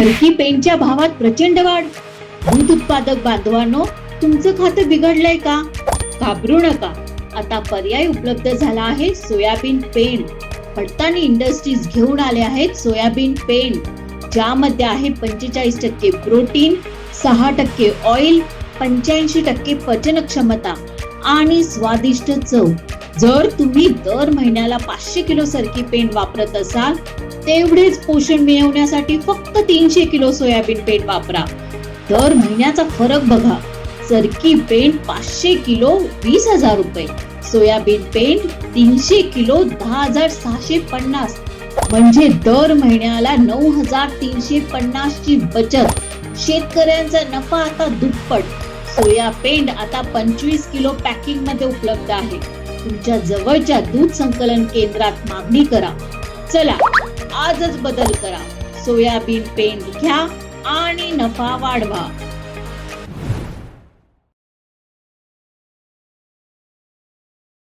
Turkey पेंटच्या भावात प्रचंड वाढ. दूध उत्पादक बांधवांनो तुमचं खातं बिघडलंय का? घाबरू नका. आता पर्याय उपलब्ध झाला आहे सोयाबीन पेंट पडतानी इंडस्ट्रीज घेऊन आले आहेत सोयाबीन पेंट ज्यामध्ये आहे पंचेचाळीस टक्के प्रोटीन सहा टक्के ऑइल पंच्याऐंशी टक्के पचन क्षमता आणि स्वादिष्ट चव. जर तुम्ही दर महिन्याला पाचशे किलो सरकी पेंट वापरत असाल तेवढेच पोषण मिळवण्यासाठी फक्त तीनशे किलो सोयाबीन पेंट वापरा. दर महिन्याचा फरक बघा. सरकी पेंट पाचशे किलो वीस हजार रुपये. सोयाबीन पेंट तीनशे किलो दहा हजार सहाशे पन्नास. म्हणजे दर महिन्याला नऊ हजार तीनशे पन्नास ची बचत. शेतकऱ्यांचा नफा आता दुप्पट. सोया पेंट आता पंचवीस किलो पॅकिंगमध्ये उपलब्ध आहे. तुमच्या जवळच्या दूध संकलन केंद्रात मागणी करा. चला आजच बदल करा. सोयाबीन पेंट घ्या आणि नफा वाढवा.